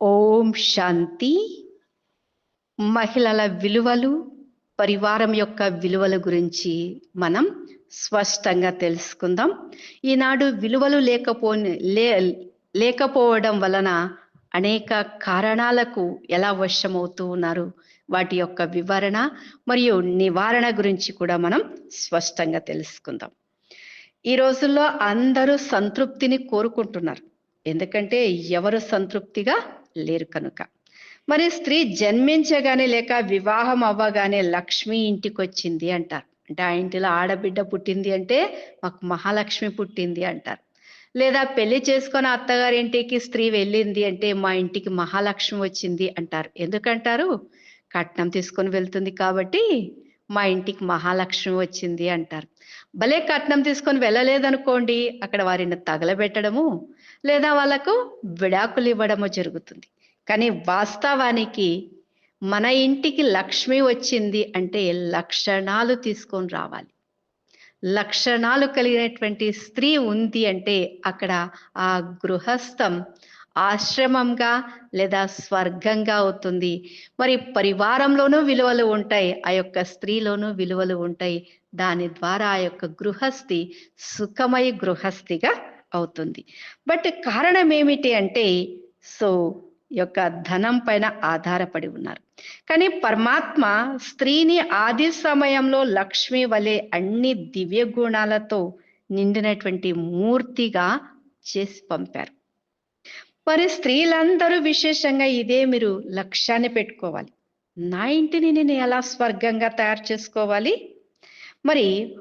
ఓం శాంతి. మహిళల విలువలు పరివారం యొక్క విలువల గురించి మనం స్పష్టంగా తెలుసుకుందాం. ఈనాడు విలువలు లేకపో లే లేకపోవడం వలన అనేక కారణాలకు ఎలా వశమవుతూ ఉన్నారు? వాటి యొక్క వివరణ మరియు నివారణ గురించి కూడా మనం స్పష్టంగా తెలుసుకుందాం. ఈ రోజుల్లో అందరూ సంతృప్తిని కోరుకుంటున్నారు. ఎందుకంటే ఎవరు సంతృప్తిగా లేరు కనుక. మరి స్త్రీ జన్మించగానే లేక వివాహం అవ్వగానే లక్ష్మి ఇంటికి వచ్చింది అంటారు. అంటే ఆ ఇంటిలో ఆడబిడ్డ పుట్టింది అంటే మాకు మహాలక్ష్మి పుట్టింది అంటారు. లేదా పెళ్ళి చేసుకొని అత్తగారి ఇంటికి స్త్రీ వెళ్ళింది అంటే మా ఇంటికి మహాలక్ష్మి వచ్చింది అంటారు. ఎందుకంటారు? కట్నం తీసుకొని వెళ్తుంది కాబట్టి మా ఇంటికి మహాలక్ష్మి వచ్చింది అంటారు. భలే కట్నం తీసుకొని వెళ్ళలేదనుకోండి అక్కడ వారిని తగలబెట్టడము లేదా వాళ్ళకు విడాకులు ఇవ్వడము జరుగుతుంది. కానీ వాస్తవానికి మన ఇంటికి లక్ష్మి వచ్చింది అంటే లక్షణాలు తీసుకొని రావాలి. లక్షణాలు కలిగినటువంటి స్త్రీ ఉంది అంటే అక్కడ ఆ గృహస్థం ఆశ్రమంగా లేదా స్వర్గంగా అవుతుంది. మరి పరివారంలోనూ విలువలు ఉంటాయి ఆ యొక్క స్త్రీలోనూ విలువలు ఉంటాయి. దాని ద్వారా ఆ యొక్క గృహస్థి సుఖమయ గృహస్థిగా అవుతుంది. బట్ కారణం ఏమిటి అంటే సో యొక్క ధనం పైన ఆధారపడి ఉన్నారు. కానీ పరమాత్మ స్త్రీని ఆది సమయంలో లక్ష్మి వలె అన్ని దివ్య గుణాలతో నిండినటువంటి మూర్తిగా చేసి పంపారు. మరి స్త్రీలందరూ విశేషంగా ఇదే మీరు లక్ష్యాన్ని పెట్టుకోవాలి. నా ఇంటిని నేను ఎలా స్వర్గంగా తయారు చేసుకోవాలి? మరి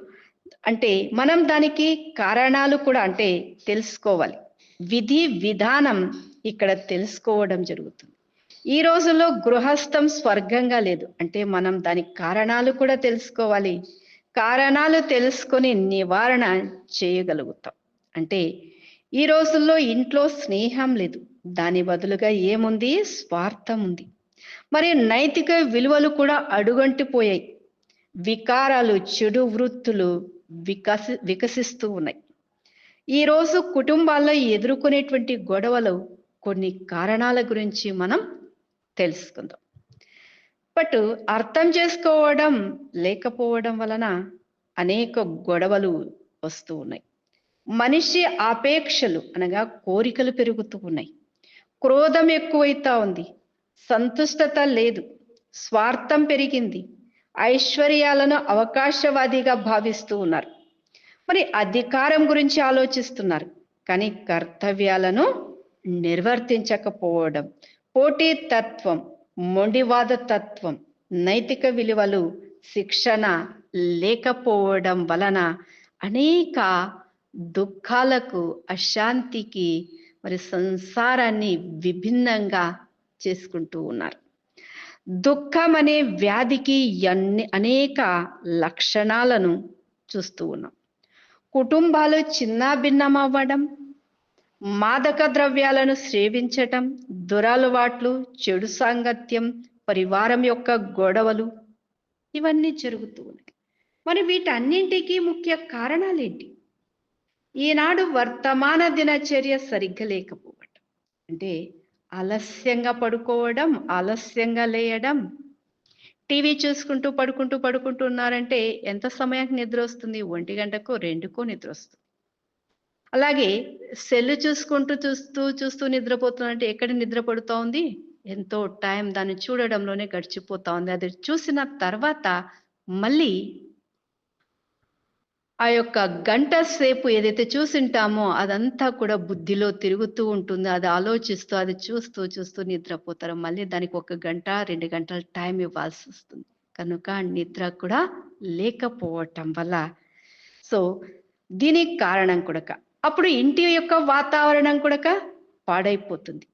అంటే మనం దానికి కారణాలు కూడా అంటే తెలుసుకోవాలి. విధి విధానం ఇక్కడ తెలుసుకోవడం జరుగుతుంది. ఈ రోజుల్లో గృహస్థం స్వర్గంగా లేదు. అంటే మనం దానికి కారణాలు కూడా తెలుసుకోవాలి. కారణాలు తెలుసుకొని నివారణ చేయగలుగుతాం. అంటే ఈ రోజుల్లో ఇంట్లో స్నేహం లేదు. దాని బదులుగా ఏముంది? స్వార్థం ఉంది. మరి నైతిక విలువలు కూడా అడుగంటిపోయాయి. వికారాలు చెడు వృత్తులు వికసి వికసిస్తూ ఉన్నాయి. ఈరోజు కుటుంబాల్లో ఎదుర్కొనేటువంటి గొడవలు కొన్ని కారణాల గురించి మనం తెలుసుకుందాం. బట్ అర్థం చేసుకోవడం లేకపోవడం వలన అనేక గొడవలు వస్తూ ఉన్నాయి. మనిషి ఆపేక్షలు అనగా కోరికలు పెరుగుతూ ఉన్నాయి. క్రోధం ఎక్కువైతా ఉంది. సంతుష్టత లేదు. స్వార్థం పెరిగింది. ఐశ్వర్యాలను అవకాశవాదిగా భావిస్తూ ఉన్నారు. మరి అధికారం గురించి ఆలోచిస్తున్నారు. కానీ కర్తవ్యాలను నిర్వర్తించకపోవడం పోటీ తత్వం మొండివాద తత్వం నైతిక విలువలు శిక్షణ లేకపోవడం వలన అనేక దుఃఖాలకు అశాంతికి మరి సంసారాన్ని విభిన్నంగా చేసుకుంటూ ఉన్నారు. దుఃఖం అనే వ్యాధికి అన్ని అనేక లక్షణాలను చూస్తూ ఉన్నాం. కుటుంబాలు చిన్నాభిన్నం అవ్వడం మాదక ద్రవ్యాలను సేవించటం దురలవాట్లు చెడు సాంగత్యం పరివారం యొక్క గొడవలు ఇవన్నీ జరుగుతూ ఉన్నాయి. మరి వీటన్నింటికి ముఖ్య కారణాలేంటి? ఈనాడు వర్తమాన దినచర్య సరిగ్గా లేకపోవడం అంటే ఆలస్యంగా పడుకోవడం ఆలస్యంగా లేయడం. టీవీ చూసుకుంటూ పడుకుంటూ పడుకుంటూ ఉన్నారంటే ఎంత సమయానికి నిద్ర వస్తుంది? ఒంటి గంటకు రెండుకో నిద్ర వస్తుంది. అలాగే సెల్ చూసుకుంటూ చూస్తూ చూస్తూ నిద్రపోతున్నారంటే ఎక్కడ నిద్ర పడుతూ ఉంది? ఎంతో టైం దాన్ని చూడడంలోనే గడిచిపోతా ఉంది. అది చూసిన తర్వాత మళ్ళీ ఆ యొక్క గంట సేపు ఏదైతే చూసింటామో అదంతా కూడా బుద్ధిలో తిరుగుతూ ఉంటుంది. అది ఆలోచిస్తూ అది చూస్తూ చూస్తూ నిద్రపోతారు. మళ్ళీ దానికి ఒక గంట రెండు గంటల టైం ఇవ్వాల్సి వస్తుంది. కనుక నిద్ర కూడా లేకపోవటం వల్ల. సో దీనికి కారణం కూడా అప్పుడు ఇంటి యొక్క వాతావరణం కూడా పాడైపోతుంది.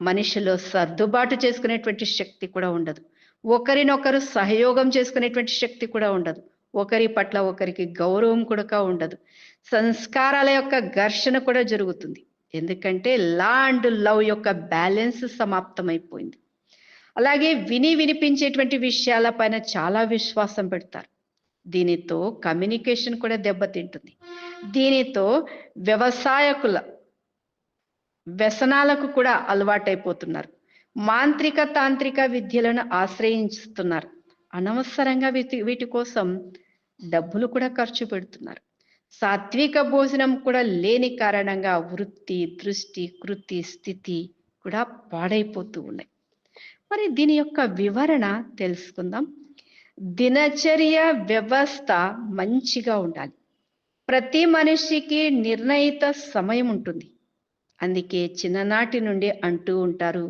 మనిషిలో సర్దుబాటు చేసుకునేటువంటి శక్తి కూడా ఉండదు. ఒకరినొకరు సహయోగం చేసుకునేటువంటి శక్తి కూడా ఉండదు. ఒకరి పట్ల ఒకరికి గౌరవం కూడా ఉండదు. సంస్కారాల యొక్క ఘర్షణ కూడా జరుగుతుంది. ఎందుకంటే లా అండ్ లవ్ యొక్క బ్యాలెన్స్ సమాప్తమైపోయింది. అలాగే విని వినిపించేటువంటి విషయాల పైన చాలా విశ్వాసం పెడతారు. దీనితో కమ్యూనికేషన్ కూడా దెబ్బతింటుంది. దీనితో వ్యవసాయకుల వ్యసనాలకు కూడా అలవాటైపోతున్నారు. మాంత్రిక తాంత్రిక విద్యలను ఆశ్రయిస్తున్నారు అనవసరంగా వీటి వీటి కోసం డబ్బులు కూడా ఖర్చు పెడుతున్నారు. సాత్విక భోజనం కూడా లేని కారణంగా వృత్తి దృష్టి కృతి స్థితి కూడా పాడైపోతూ ఉన్నాయి. మరి దీని యొక్క వివరణ తెలుసుకుందాం. దినచర్య వ్యవస్థ మంచిగా ఉండాలి. ప్రతి మనిషికి నిర్ణయిత సమయం ఉంటుంది. అందుకే చిన్ననాటి నుండి అంటూ ఉంటారు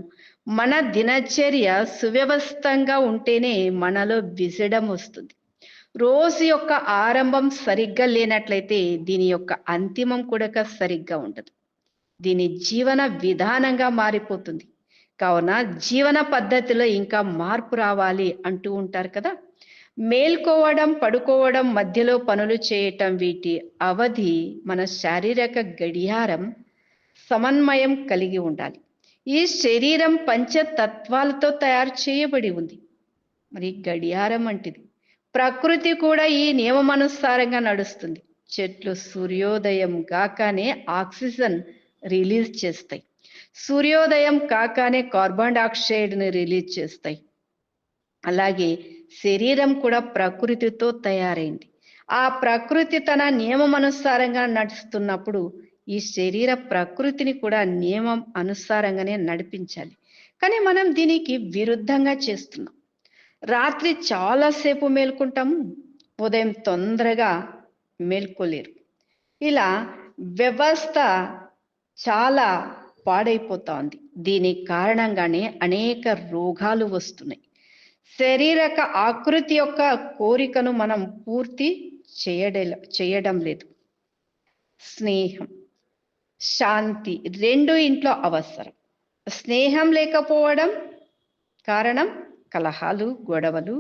మన దినచర్య సువ్యవస్థంగా ఉంటేనే మనలో విసడం వస్తుంది. రోజు యొక్క ఆరంభం సరిగ్గా లేనట్లయితే దీని యొక్క అంతిమం కూడా సరిగ్గా ఉండదు. దీని జీవన విధానంగా మారిపోతుంది. కావున జీవన పద్ధతిలో ఇంకా మార్పు రావాలి అంటూ ఉంటారు కదా. మేల్కోవడం పడుకోవడం మధ్యలో పనులు చేయటం వీటి అవధి మన శారీరక గడియారం సమన్వయం కలిగి ఉండాలి. ఈ శరీరం పంచతత్వాలతో తయారు చేయబడి ఉంది. మరి గడియారం వంటిది. ప్రకృతి కూడా ఈ నియమమనుసారంగా నడుస్తుంది. చెట్లు సూర్యోదయం కాగానే ఆక్సిజన్ రిలీజ్ చేస్తాయి. సూర్యోదయం కాగానే కార్బన్ డైఆక్సైడ్ని రిలీజ్ చేస్తాయి. అలాగే శరీరం కూడా ప్రకృతితో తయారైంది. ఆ ప్రకృతి తన నియమమనుసారంగా నడుస్తున్నప్పుడు ఈ శరీర ప్రకృతిని కూడా నియమం అనుసారంగానే నడిపించాలి. కానీ మనం దీనికి విరుద్ధంగా చేస్తున్నాం. రాత్రి చాలాసేపు మేల్కుంటాము ఉదయం తొందరగా మేల్కోలేరు. ఇలా వ్యవస్థ చాలా పాడైపోతా ఉంది దీని కారణంగానే అనేక రోగాలు వస్తున్నాయి. శరీరక ఆకృతి యొక్క కోరికను మనం పూర్తి చేయడ చేయడం లేదు. స్నేహం. శాంతి. రెండు ఇంట్లో అవసరం. స్నేహం లేకపోవడం కారణం కలహాలు గొడవలు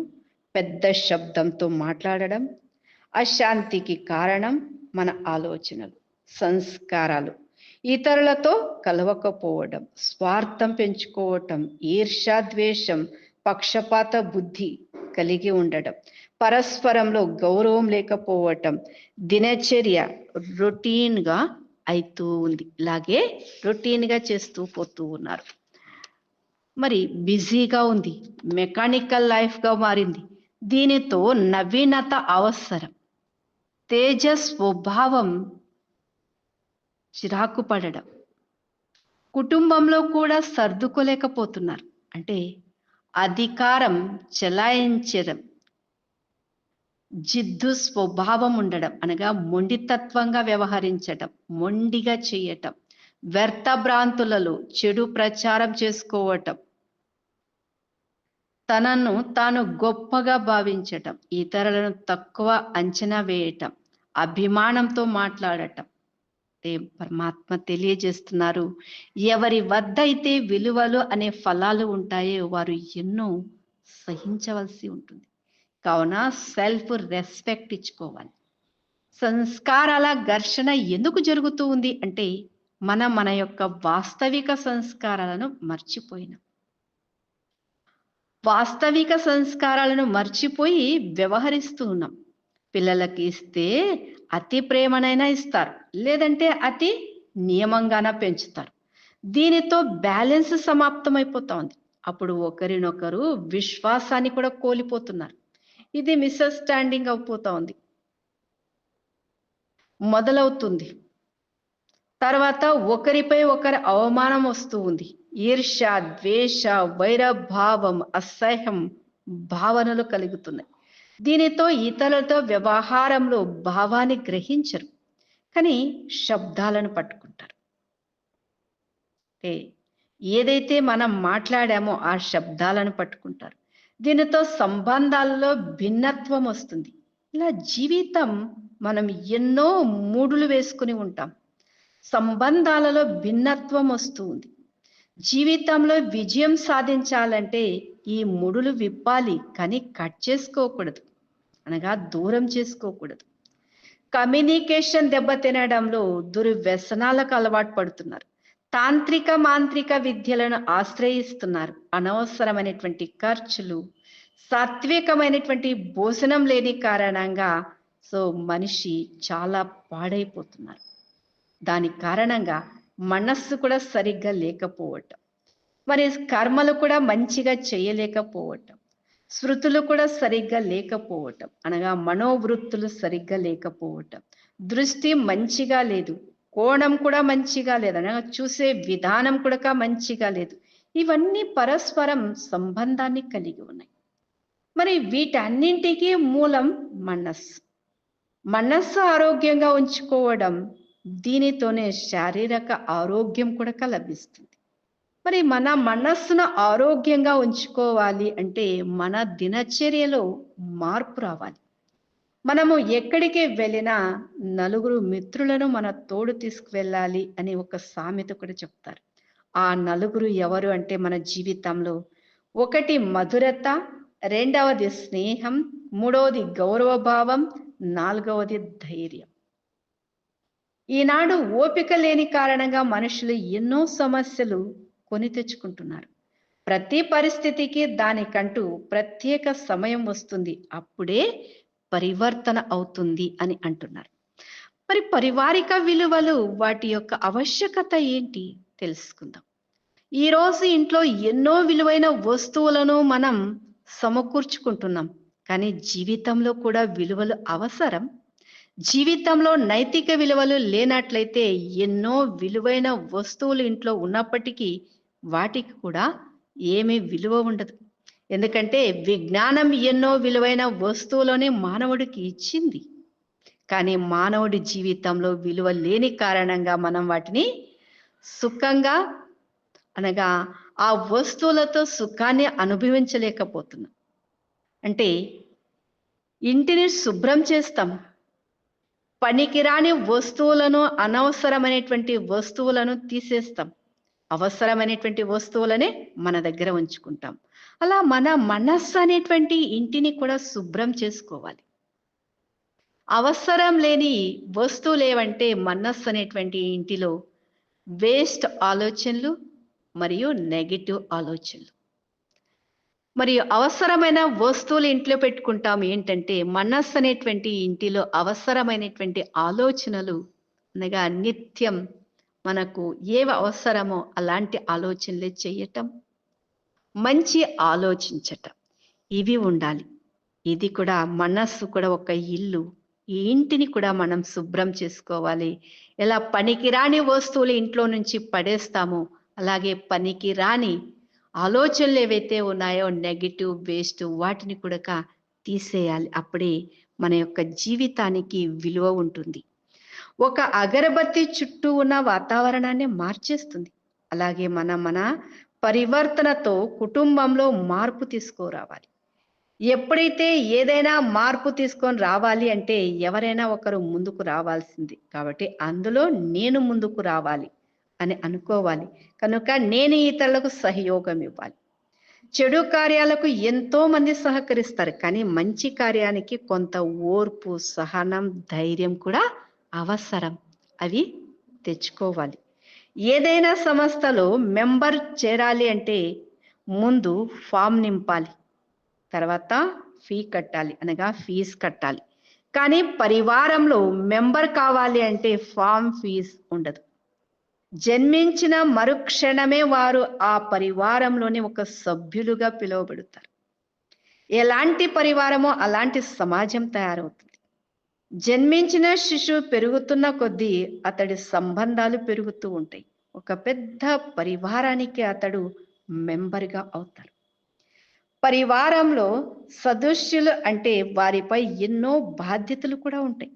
పెద్ద శబ్దంతో మాట్లాడడం అశాంతికి కారణం మన ఆలోచనలు సంస్కారాలు. ఇతరులతో కలవకపోవడం స్వార్థం పెంచుకోవటం ఈర్షాద్వేషం పక్షపాత బుద్ధి కలిగి ఉండడం పరస్పరంలో గౌరవం లేకపోవటం దినచర్య రొటీన్గా అవుతూ ఉంది. ఇలాగే రొటీన్గా చేస్తూ పోతూ ఉన్నారు. మరి బిజీగా ఉంది. మెకానికల్ లైఫ్గా మారింది. దీనితో నవీనత అవసరం. తేజ స్వభావం చిరాకు పడడం. కుటుంబంలో కూడా సర్దుకోలేకపోతున్నారు. అంటే అధికారం చెలాయించడం. జిద్దు స్వభావం ఉండడం అనగా మొండితత్వంగా వ్యవహరించటం మొండిగా చేయటం వ్యర్థ భ్రాంతులలో చెడు ప్రచారం చేసుకోవటం తనను తాను గొప్పగా భావించటం ఇతరులను తక్కువ అంచనా వేయటం అభిమానంతో మాట్లాడటం. పరమాత్మ తెలియజేస్తున్నారు ఎవరి వద్ద అయితే విలువలు అనే ఫలాలు ఉంటాయో వారు ఎన్నో సహించవలసి ఉంటుంది. కావున సెల్ఫ్ రెస్పెక్ట్ ఇచ్చుకోవాలి. సంస్కారాల ఘర్షణ ఎందుకు జరుగుతూ ఉంది అంటే మనం మన యొక్క వాస్తవిక సంస్కారాలను మర్చిపోయినాం. వాస్తవిక సంస్కారాలను మర్చిపోయి వ్యవహరిస్తూ ఉన్నాం. పిల్లలకి ఇస్తే అతి ప్రేమనైనా ఇస్తారు లేదంటే అతి నియమంగాన పెంచుతారు. దీనితో బ్యాలెన్స్ సమాప్తమైపోతా ఉంది. అప్పుడు ఒకరినొకరు విశ్వాసాన్ని కూడా కోల్పోతున్నారు. ఇది మిస్అండర్స్టాండింగ్ అయిపోతా ఉంది మొదలవుతుంది. తర్వాత ఒకరిపై ఒకరి అవమానం వస్తూ ఉంది. ఈర్ష ద్వేష వైరభావం అసహ్యం భావనలు కలుగుతున్నాయి. దీనితో ఇతరులతో వ్యవహారంలో భావాన్ని గ్రహించరు. కానీ శబ్దాలను పట్టుకుంటారు. ఏదైతే మనం మాట్లాడామో ఆ శబ్దాలను పట్టుకుంటారు. దీనితో సంబంధాలలో భిన్నత్వం వస్తుంది. ఇలా జీవితం మనం ఎన్నో మూడులు వేసుకుని ఉంటాం. సంబంధాలలో భిన్నత్వం వస్తూ ఉంది. జీవితంలో విజయం సాధించాలంటే ఈ ముడులు విప్పాలి కానీ కట్ చేసుకోకూడదు. అనగా దూరం చేసుకోకూడదు. కమ్యూనికేషన్ దెబ్బతినడంలో దుర్వ్యసనాలకు అలవాటు పడుతున్నారు. తాంత్రిక మాంత్రిక విద్యలను ఆశ్రయిస్తున్నారు. అనవసరమైనటువంటి ఖర్చులు సాత్వికమైనటువంటి భోజనం లేని కారణంగా సో మనిషి చాలా పాడైపోతున్నారు. దాని కారణంగా మనస్సు కూడా సరిగ్గా లేకపోవటం మరి కర్మలు కూడా మంచిగా చేయలేకపోవటం శృతులు కూడా సరిగ్గా లేకపోవటం అనగా మనోవృత్తులు సరిగ్గా లేకపోవటం. దృష్టి మంచిగా లేదు. కోణం కూడా మంచిగా లేదు. అనగా చూసే విధానం కూడా మంచిగా లేదు. ఇవన్నీ పరస్పరం సంబంధాన్ని కలిగి ఉన్నాయి. మరి వీటన్నింటికి మూలం మనస్సు. మనస్సు ఆరోగ్యంగా ఉంచుకోవడం దీనితోనే శారీరక ఆరోగ్యం కూడా లభిస్తుంది. మరి మన మనస్సును ఆరోగ్యంగా ఉంచుకోవాలి అంటే మన దినచర్యలో మార్పు రావాలి. మనము ఎక్కడికి వెళ్ళినా నలుగురు మిత్రులను మన తోడు తీసుకువెళ్ళాలి అని ఒక సామెత కూడా చెప్తారు. ఆ నలుగురు ఎవరు అంటే మన జీవితంలో ఒకటి మధురత రెండవది స్నేహం మూడవది గౌరవభావం నాలుగవది ధైర్యం. ఈనాడు ఓపిక లేని కారణంగా మనుషులు ఎన్నో సమస్యలు కొని తెచ్చుకుంటున్నారు. ప్రతి పరిస్థితికి దానికంటూ ప్రత్యేక సమయం వస్తుంది. అప్పుడే పరివర్తన అవుతుంది అని అంటున్నారు. మరి పరివారిక విలువలు వాటి యొక్క ఆవశ్యకత ఏంటి తెలుసుకుందాం. ఈరోజు ఇంట్లో ఎన్నో విలువైన వస్తువులను మనం సమకూర్చుకుంటున్నాం. కానీ జీవితంలో కూడా విలువలు అవసరం. జీవితంలో నైతిక విలువలు లేనట్లయితే ఎన్నో విలువైన వస్తువులు ఇంట్లో ఉన్నప్పటికీ వాటికి కూడా ఏమీ విలువ ఉండదు. ఎందుకంటే విజ్ఞానం ఎన్నో విలువైన వస్తువులోనే మానవుడికి ఇచ్చింది. కానీ మానవుడి జీవితంలో విలువ లేని కారణంగా మనం వాటిని సుఖంగా అనగా ఆ వస్తువులతో సుఖాన్ని అనుభవించలేకపోతున్నాం. అంటే ఇంటిని శుభ్రం చేస్తాం. పనికిరాని వస్తువులను అనవసరమైనటువంటి వస్తువులను తీసేస్తాం. అవసరమైనటువంటి వస్తువులనే మన దగ్గర ఉంచుకుంటాం. అలా మన మనస్సు అనేటువంటి ఇంటిని కూడా శుభ్రం చేసుకోవాలి. అవసరం లేని వస్తువులు ఏవంటే మనస్సు అనేటువంటి ఇంటిలో వేస్ట్ ఆలోచనలు మరియు నెగిటివ్ ఆలోచనలు. మరియు అవసరమైన వస్తువులు ఇంట్లో పెట్టుకుంటాం ఏంటంటే మనస్సు అనేటువంటి ఇంటిలో అవసరమైనటువంటి ఆలోచనలు అనగా నిత్యం మనకు ఏవి అవసరమో అలాంటి ఆలోచనలే చేయటం మంచి ఆలోచించటం. ఇవి ఉండాలి. ఇది కూడా మనస్సు కూడా ఒక ఇల్లు. ఈ ఇంటిని కూడా మనం శుభ్రం చేసుకోవాలి. ఎలా పనికిరాని వస్తువులు ఇంట్లో నుంచి పడేస్తామో అలాగే పనికి రాని ఆలోచనలు ఏవైతే ఉన్నాయో నెగిటివ్ వేస్ట్ వాటిని కూడా తీసేయాలి. అప్పుడే మన యొక్క జీవితానికి విలువ ఉంటుంది. ఒక అగరబత్తి చుట్టూ ఉన్న వాతావరణాన్ని మార్చేస్తుంది. అలాగే మన మన పరివర్తనతో కుటుంబంలో మార్పు తీసుకురావాలి. ఎప్పుడైతే ఏదైనా మార్పు తీసుకొని రావాలి అంటే ఎవరైనా ఒకరు ముందుకు రావాల్సింది. కాబట్టి అందులో నేను ముందుకు రావాలి అని అనుకోవాలి. కనుక నేను ఇతరులకు సహయోగం ఇవ్వాలి. చెడు కార్యాలకు ఎంతో మంది సహకరిస్తారు. కానీ మంచి కార్యానికి కొంత ఓర్పు సహనం ధైర్యం కూడా అవసరం. అవి తెచ్చుకోవాలి. ఏదైనా సంస్థలో మెంబర్ చేరాలి అంటే ముందు ఫామ్ నింపాలి. తర్వాత ఫీ కట్టాలి. అనగా ఫీజు కట్టాలి. కానీ పరివారంలో మెంబర్ కావాలి అంటే ఫామ్ ఫీజ్ ఉండదు. జన్మించిన మరుక్షణమే వారు ఆ పరివారంలోని ఒక సభ్యులుగా పిలువబడతారు. ఎలాంటి పరివారమో అలాంటి సమాజం తయారవుతుంది. జన్మించిన శిశువు పెరుగుతున్న కొద్దీ అతడి సంబంధాలు పెరుగుతూ ఉంటాయి. ఒక పెద్ద పరివారానికి అతడు మెంబర్గా అవుతారు పరివారంలో సదస్యులు అంటే వారిపై ఎన్నో బాధ్యతలు కూడా ఉంటాయి.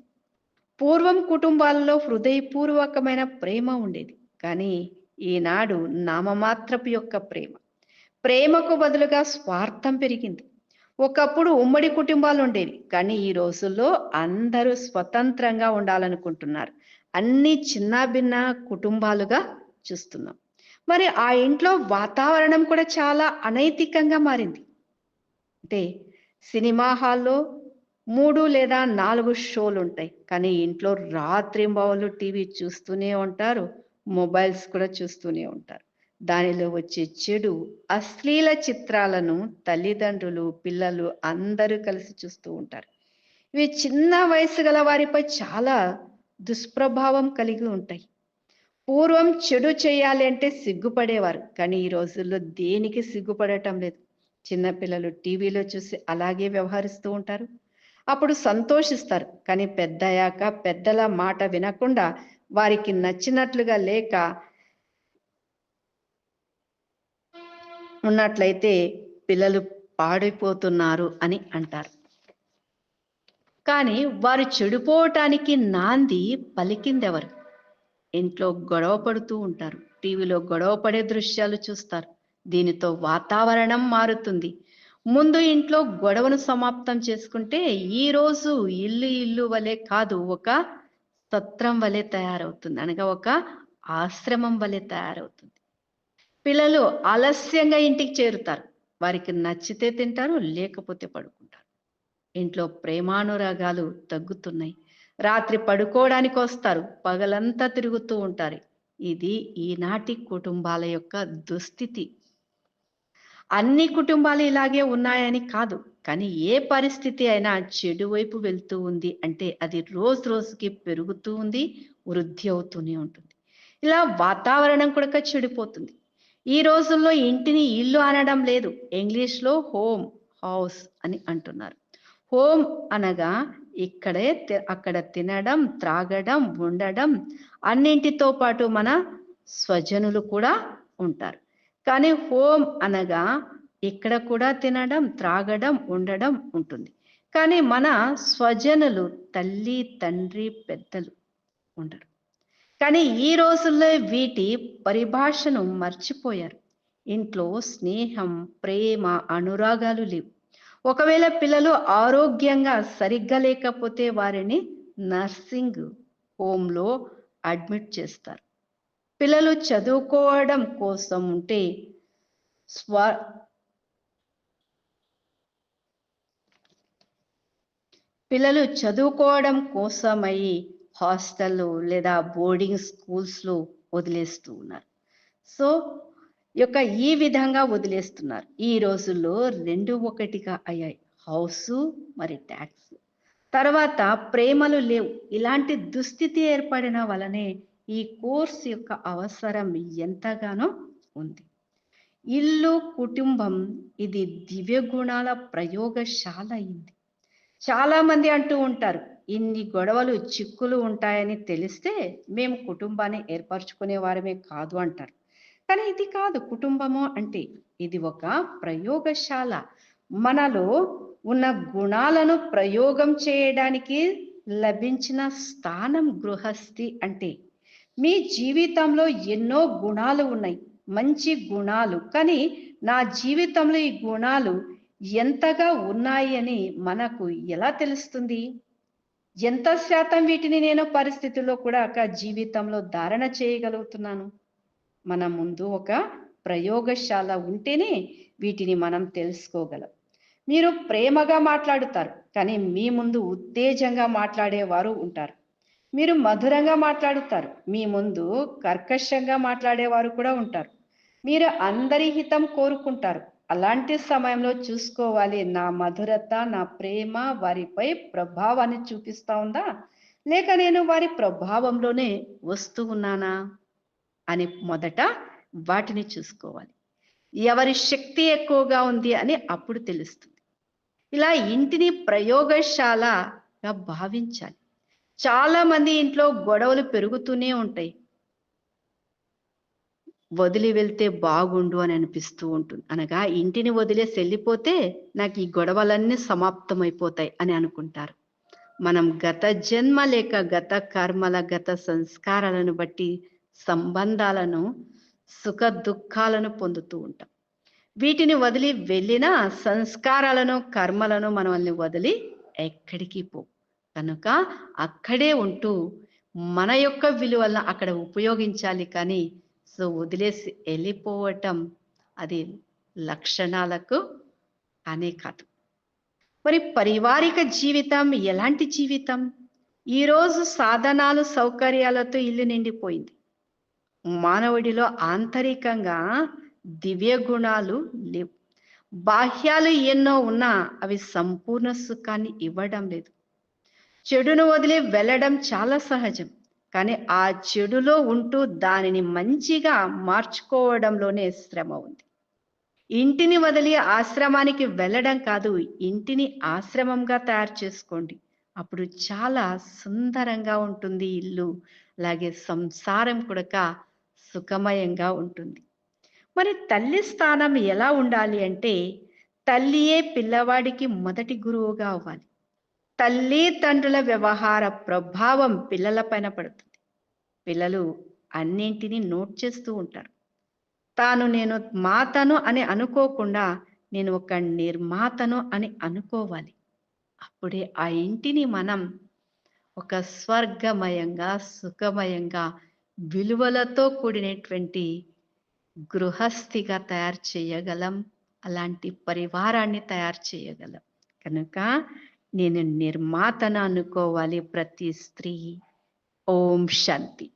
పూర్వం కుటుంబాలలో హృదయపూర్వకమైన ప్రేమ ఉండేది. కానీ ఈనాడు నామమాత్రపు యొక్క ప్రేమ. ప్రేమకు బదులుగా స్వార్థం పెరిగింది. ఒకప్పుడు ఉమ్మడి కుటుంబాలు ఉండేవి కానీ ఈ రోజుల్లో అందరూ స్వతంత్రంగా ఉండాలనుకుంటున్నారు. అన్ని చిన్న భిన్న కుటుంబాలుగా చూస్తున్నాం. మరి ఆ ఇంట్లో వాతావరణం కూడా చాలా అనైతికంగా మారింది. అంటే సినిమా హాల్లో మూడు లేదా నాలుగు షోలు ఉంటాయి కానీ ఇంట్లో రాత్రి టీవీ చూస్తూనే ఉంటారు. మొబైల్స్ కూడా చూస్తూనే ఉంటారు. దానిలో వచ్చే చెడు అశ్లీల చిత్రాలను తల్లిదండ్రులు పిల్లలు అందరూ కలిసి చూస్తూ ఉంటారు. ఇవి చిన్న వయసు గల వారిపై చాలా దుష్ప్రభావం కలిగి ఉంటాయి. పూర్వం చెడు చేయాలి అంటే సిగ్గుపడేవారు కానీ ఈ రోజుల్లో దేనికి సిగ్గుపడటం లేదు. చిన్నపిల్లలు టీవీలో చూసి అలాగే వ్యవహరిస్తూ ఉంటారు. అప్పుడు సంతోషిస్తారు కానీ పెద్దయ్యాక పెద్దల మాట వినకుండా వారికి నచ్చినట్లుగా లేక ఉన్నట్లయితే పిల్లలు పాడిపోతున్నారు అని అంటారు. కానీ వారు చెడిపోవటానికి నాంది పలికిందెవరు? ఇంట్లో గొడవ పడుతూ ఉంటారు. టీవీలో గొడవ పడే దృశ్యాలు చూస్తారు. దీనితో వాతావరణం మారుతుంది. ముందు ఇంట్లో గొడవను సమాప్తం చేసుకుంటే ఈ రోజు ఇల్లు ఇల్లు వలె కాదు ఒక సత్రం వలె తయారవుతుంది. అనగా ఒక ఆశ్రమం వలె తయారవుతుంది. పిల్లలు ఆలస్యంగా ఇంటికి చేరుతారు. వారికి నచ్చితే తింటారు లేకపోతే పడుకుంటారు. ఇంట్లో ప్రేమానురాగాలు తగ్గుతున్నాయి. రాత్రి పడుకోవడానికి వస్తారు. పగలంతా తిరుగుతూ ఉంటారు. ఇది ఈనాటి కుటుంబాల యొక్క దుస్థితి. అన్ని కుటుంబాలు ఇలాగే ఉన్నాయని కాదు. కానీ ఏ పరిస్థితి అయినా చెడు వైపు వెళ్తూ ఉంది అంటే అది రోజు రోజుకి పెరుగుతూ ఉంది వృద్ధి అవుతూనే ఉంటుంది. ఇలా వాతావరణం కూడా చెడిపోతుంది. ఈ రోజుల్లో ఇంటిని ఇల్లు అనడం లేదు. ఇంగ్లీష్లో హోమ్ హౌస్ అని అంటున్నారు. హోమ్ అనగా ఇక్కడే అక్కడ తినడం త్రాగడం ఉండడం అన్నింటితో పాటు మన స్వజనులు కూడా ఉంటారు. కానీ హోమ్ అనగా ఇక్కడ కూడా తినడం త్రాగడం ఉండడం ఉంటుంది. కానీ మన స్వజనులు తల్లి తండ్రి పెద్దలు ఉండరు. కానీ ఈ రోజుల్లో వీటి పరిభాషను మర్చిపోయారు. ఇంట్లో స్నేహం ప్రేమ అనురాగాలు లేవు. ఒకవేళ పిల్లలు ఆరోగ్యంగా సరిగ్గా లేకపోతే వారిని నర్సింగ్ హోమ్లో అడ్మిట్ చేస్తారు. పిల్లలు చదువుకోవడం కోసం ఉంటే స్వ పిల్లలు చదువుకోవడం కోసమై హాస్టల్ లేదా బోర్డింగ్ స్కూల్స్లో వదిలేస్తూ ఉన్నారు. సో యొక్క ఈ విధంగా వదిలేస్తున్నారు. ఈ రోజుల్లో రెండు ఒకటిగా అయ్యాయి. హౌస్ మరి ట్యాక్స్. తర్వాత ప్రేమలు లేవు. ఇలాంటి దుస్థితి ఏర్పడిన వలనే ఈ కోర్స్ యొక్క అవసరం ఎంతగానో ఉంది. ఇల్లు కుటుంబం ఇది దివ్య గుణాల ప్రయోగశాల అయింది. చాలా మంది అంటూ ఉంటారు ఇన్ని గొడవలు చిక్కులు ఉంటాయని తెలిస్తే మేము కుటుంబాన్ని ఏర్పరచుకునే వారమే కాదు అంటారు. కానీ ఇది కాదు కుటుంబము అంటే ఇది ఒక ప్రయోగశాల. మనలో ఉన్న గుణాలను ప్రయోగం చేయడానికి లభించిన స్థానం గృహస్థి అంటే మీ జీవితంలో ఎన్నో గుణాలు ఉన్నాయి. మంచి గుణాలు. కానీ నా జీవితంలో ఈ గుణాలు ఎంతగా ఉన్నాయి అని మనకు ఎలా తెలుస్తుంది? ఎంత శాతం వీటిని నేను పరిస్థితుల్లో కూడా ఒక జీవితంలో ధారణ చేయగలుగుతున్నాను? మన ముందు ఒక ప్రయోగశాల ఉంటేనే వీటిని మనం తెలుసుకోగలం. మీరు ప్రేమగా మాట్లాడుతారు కానీ మీ ముందు ఉత్తేజంగా మాట్లాడేవారు ఉంటారు. మీరు మధురంగా మాట్లాడుతారు మీ ముందు కర్కశంగా మాట్లాడేవారు కూడా ఉంటారు. మీరు అందరి హితం కోరుకుంటారు అలాంటి సమయంలో చూసుకోవాలి. నా మధురత నా ప్రేమ వారిపై ప్రభావాన్ని చూపిస్తా ఉందా? లేక నేను వారి ప్రభావంలోనే వస్తూ ఉన్నానా? అని మొదట వాటిని చూసుకోవాలి. ఎవరి శక్తి ఎక్కువగా ఉంది అని అప్పుడు తెలుస్తుంది. ఇలా ఇంటిని ప్రయోగశాలగా భావించాలి. చాలా మంది ఇంట్లో గొడవలు పెరుగుతూనే ఉంటాయి. వదిలి వెళ్తే బాగుండు అని అనిపిస్తూ ఉంటుంది. అనగా ఇంటిని వదిలేసి వెళ్ళిపోతే నాకు ఈ గొడవలన్నీ సమాప్తమైపోతాయి అని అనుకుంటారు. మనం గత జన్మ లేక గత కర్మల గత సంస్కారాలను బట్టి సంబంధాలను సుఖ దుఃఖాలను పొందుతూ ఉంటాం. వీటిని వదిలి వెళ్ళిన సంస్కారాలను కర్మలను మనల్ని వదిలి ఎక్కడికి పో కనుక అక్కడే ఉంటూ మన యొక్క విలువలను అక్కడ ఉపయోగించాలి కానీ సో వదిలేసి వెళ్ళిపోవటం అది లక్షణాలకు అనే కాదు. మరి పారివారిక జీవితం ఎలాంటి జీవితం? ఈరోజు సాధనాలు సౌకర్యాలతో ఇల్లు నిండిపోయింది. మానవుడిలో ఆంతరికంగా దివ్య గుణాలు లేవు. బాహ్యాలు ఎన్నో ఉన్నా అవి సంపూర్ణ సుఖాన్ని ఇవ్వడం లేదు. చెడును వదిలి వెళ్ళడం చాలా సహజం. కానీ ఆ చెడులో ఉంటూ దానిని మంచిగా మార్చుకోవడంలోనే శ్రమ ఉంది. ఇంటిని వదిలి ఆశ్రమానికి వెళ్ళడం కాదు ఇంటిని ఆశ్రమంగా తయారు చేసుకోండి. అప్పుడు చాలా సుందరంగా ఉంటుంది ఇల్లు. అలాగే సంసారం కూడా సుఖమయంగా ఉంటుంది. మరి తల్లి స్థానం ఎలా ఉండాలి అంటే తల్లియే పిల్లవాడికి మొదటి గురువుగా అవ్వాలి. తల్లి తండ్రుల వ్యవహార ప్రభావం పిల్లల పైన పడుతుంది. పిల్లలు అన్నింటినీ నోట్ చేస్తూ ఉంటారు. తాను నేను మాతను అని అనుకోకుండా నేను ఒక నిర్మాతను అని అనుకోవాలి. అప్పుడే ఆ ఇంటిని మనం ఒక స్వర్గమయంగా సుఖమయంగా విలువలతో కూడినటువంటి గృహస్థిగా తయారు చేయగలం. అలాంటి పరివారాన్ని తయారు చేయగలం. కనుక నేను నిర్మాతను అనుకోవాలి ప్రతి స్త్రీ. ఓం శాంతి.